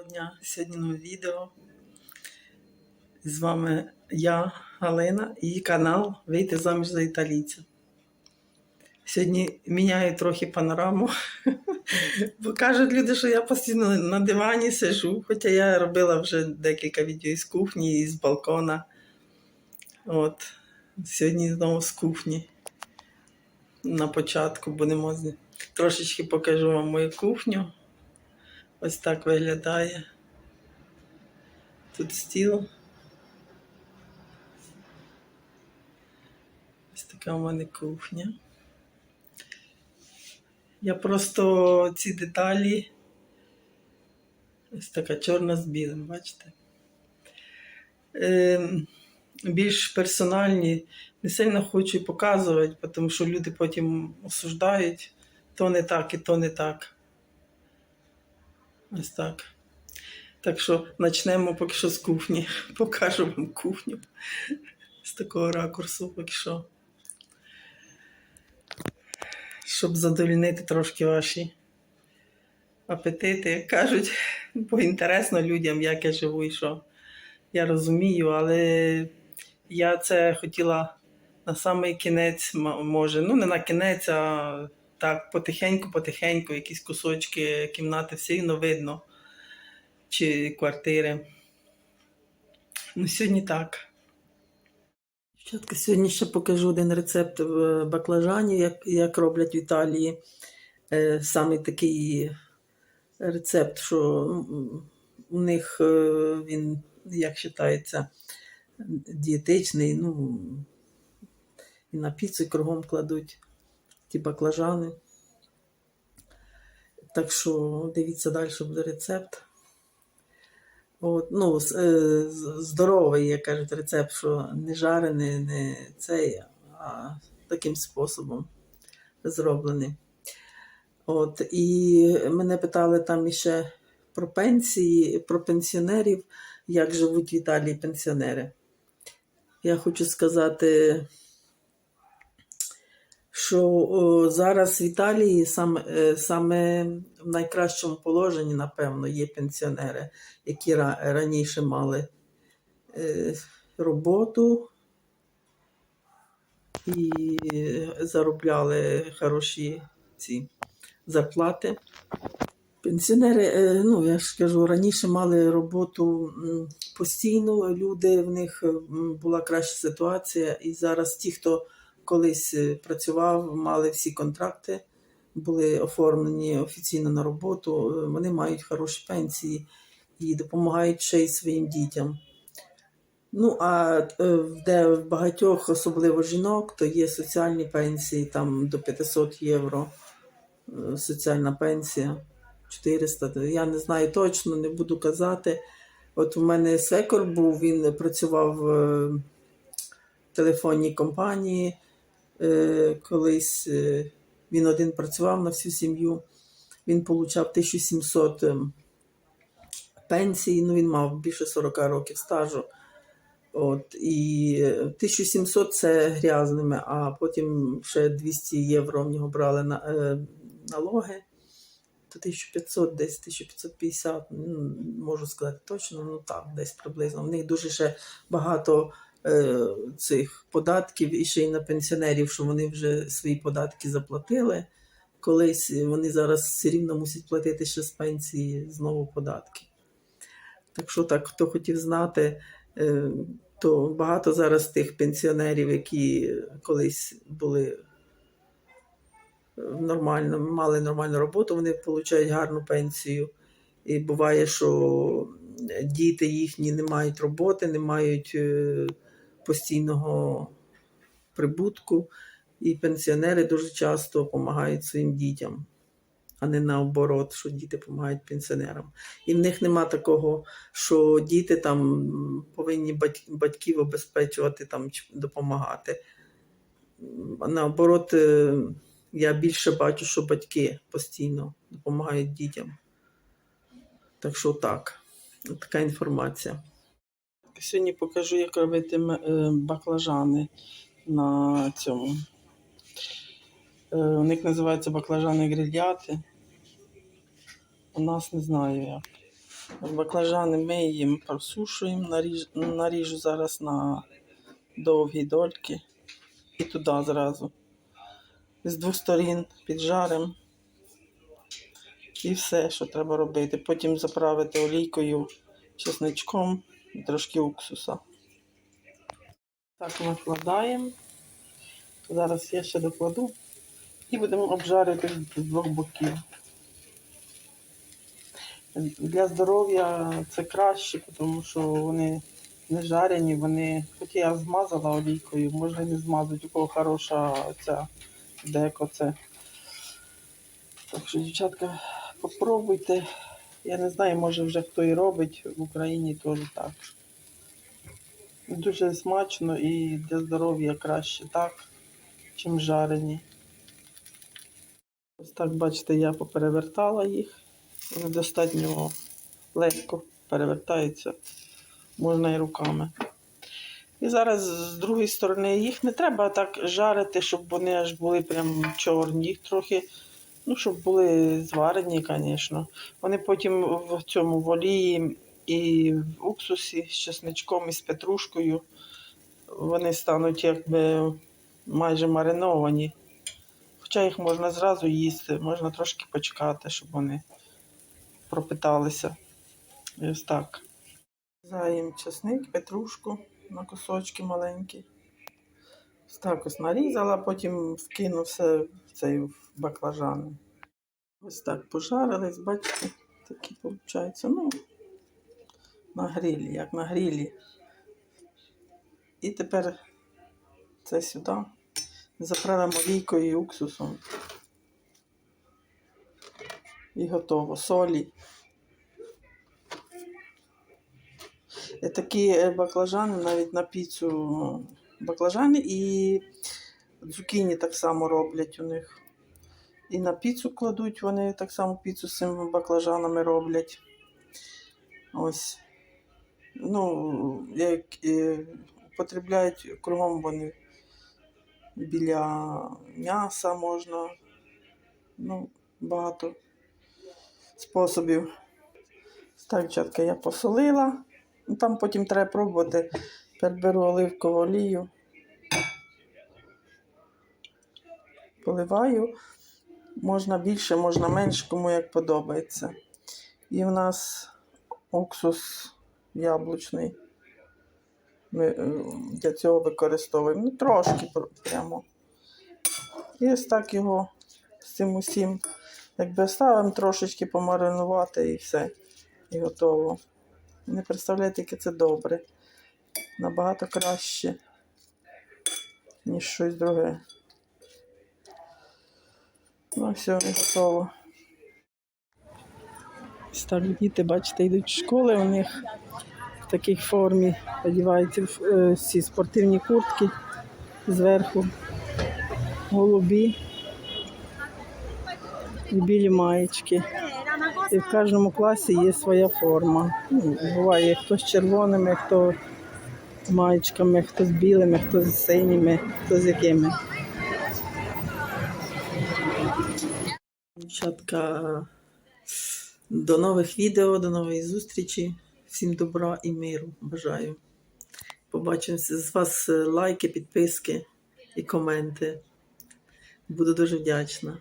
Доброго дня! Сьогодні нове відео. З вами я, Галина, і канал Вийти заміж за італійця. Сьогодні міняю трохи панораму, бо кажуть люди, що я постійно на дивані сижу, хоча я робила вже декілька відео із кухні, і з балкона. От. Сьогодні знову з кухні. На початку будемо з- трошечки покажу вам мою кухню. Ось так виглядає. Тут стіл. Ось така у мене кухня. Я просто ці деталі. Ось така чорна з білим, бачите? Ем, більш персональні не сильно хочу показувати, тому що люди потім осуждають то не так і то не так. Ось так. Так що почнемо поки що з кухні. Покажу вам кухню з такого ракурсу поки що. Щоб задовольнити трошки ваші апетити, як кажуть, бо інтересно людям, як я живу і що. Я розумію, але я це хотіла на самий кінець, може, ну не на кінець, а так потихеньку-потихеньку, якісь кусочки кімнати все рівно видно, чи квартири. Ну, сьогодні так. Дівчатка, сьогодні ще покажу один рецепт в баклажані, як, як роблять в Італії. Е, саме такий рецепт, що у них е, він, як вважається, дієтичний. Ну, і на піцу кругом кладуть ті баклажани. Так що дивіться далі буде рецепт. От, ну, е, здоровий, як кажуть, рецепт, що не жарений, не цей, а таким способом зроблений. От, і мене питали там іще про пенсії, про пенсіонерів, як живуть в Італії пенсіонери. Я хочу сказати, що о, зараз в Італії саме, е, саме в найкращому положенні, напевно, є пенсіонери, які ра- раніше мали е, роботу і заробляли хороші ці зарплати. Пенсіонери, е, ну я ж кажу, раніше мали роботу постійно, люди в них була краща ситуація, і зараз ті, хто колись е, працював, мали всі контракти, були оформлені офіційно на роботу, е, вони мають хороші пенсії і допомагають ще й своїм дітям. Ну, а е, де в багатьох, особливо жінок, то є соціальні пенсії, там до 500 євро соціальна пенсія, 400. то Я не знаю точно, не буду казати. От у мене секор був, він працював в телефонній компанії. Е, Колись е, він один працював на всю сім'ю. Він отримав 1700 ем, пенсій, ну він мав більше 40 років стажу. От, і е, 1700 це грязними, а потім ще 200 євро в нього брали на, е, налоги. То 1500, десь 1550, ну, можу сказати точно, ну так, десь приблизно. В них дуже ще багато е, цих податків і ще й на пенсіонерів, що вони вже свої податки заплатили. Колись вони зараз все рівно мусять платити ще з пенсії знову податки. Так що так, хто хотів знати, е, то багато зараз тих пенсіонерів, які колись були е, нормально, мали нормальну роботу, вони отримують гарну пенсію. І буває, що діти їхні не мають роботи, не мають е, постійного прибутку, і пенсіонери дуже часто допомагають своїм дітям, а не наоборот, що діти допомагають пенсіонерам. І в них нема такого, що діти там повинні батьків обезпечувати там чи допомагати. Наоборот, е, я більше бачу, що батьки постійно допомагають дітям. Так що так, така інформація. Сьогодні покажу, як робити е, баклажани на цьому. Е, У них називаються баклажани грильяти. У нас не знаю як. Баклажани миємо, просушуємо, наріж, наріжу зараз на довгі дольки і туди зразу. З двох сторін піджаримо. І все, що треба робити. Потім заправити олійкою, чесничком і трошки уксуса. Так накладаємо. Зараз я ще докладу і будемо обжарювати з двох боків. Для здоров'я це краще, тому що вони не жарені, вони, хоч я змазала олійкою, можна не змазати, у кого хороша ця деко це. Так що, дівчатка, попробуйте. Я не знаю, може вже хто і робить в Україні теж так. Дуже смачно і для здоров'я краще так, чим жарені. Ось так, бачите, я поперевертала їх. Вони достатньо легко перевертаються, можна і руками. І зараз з другої сторони їх не треба так жарити, щоб вони аж були прям чорні. Їх трохи, ну, щоб були зварені, звісно. Вони потім в цьому в і в уксусі з чесничком і з петрушкою. Вони стануть якби майже мариновані. Хоча їх можна зразу їсти, можна трошки почекати, щоб вони пропиталися. І ось так. Заїм чесник, петрушку на кусочки маленькі. Ось так ось нарізала, потім вкину все в цей в баклажани. Ось так пожарились, бачите, такі виходить. Ну, на грилі, як на грилі. І тепер це сюди заправимо олійкою і уксусом. І готово. Солі. Такі е, баклажани навіть на піцу ну, баклажани і цукіні так само роблять у них. І на піцу кладуть, вони так само піцу з цими баклажанами роблять. Ось. Ну, як е, употребляють кругом вони біля м'яса можна. Ну, багато способів. Так, дівчатка, я посолила. Ну, Там потім треба пробувати. Тепер беру оливкову олію. Поливаю. Можна більше, можна менше, кому як подобається. І в нас уксус яблучний. Ми е, для цього використовуємо. Ну, трошки прямо. І ось так його з цим усім. Якби ставимо трошечки помаринувати і все. І готово. Не представляєте, яке це добре. Набагато краще, ніж щось друге. Ну, все, готово. Так діти, бачите, йдуть в школи, у них в такій формі одягаються е, спортивні куртки зверху, голубі і білі маєчки. І в кожному класі є своя форма. Ну, буває хто з червоними, хто маєчками, хто з білими, хто з синіми, хто з якими. Дівчатка, до нових відео, до нової зустрічі. Всім добра і миру бажаю. Побачимося з вас лайки, підписки і коменти. Буду дуже вдячна.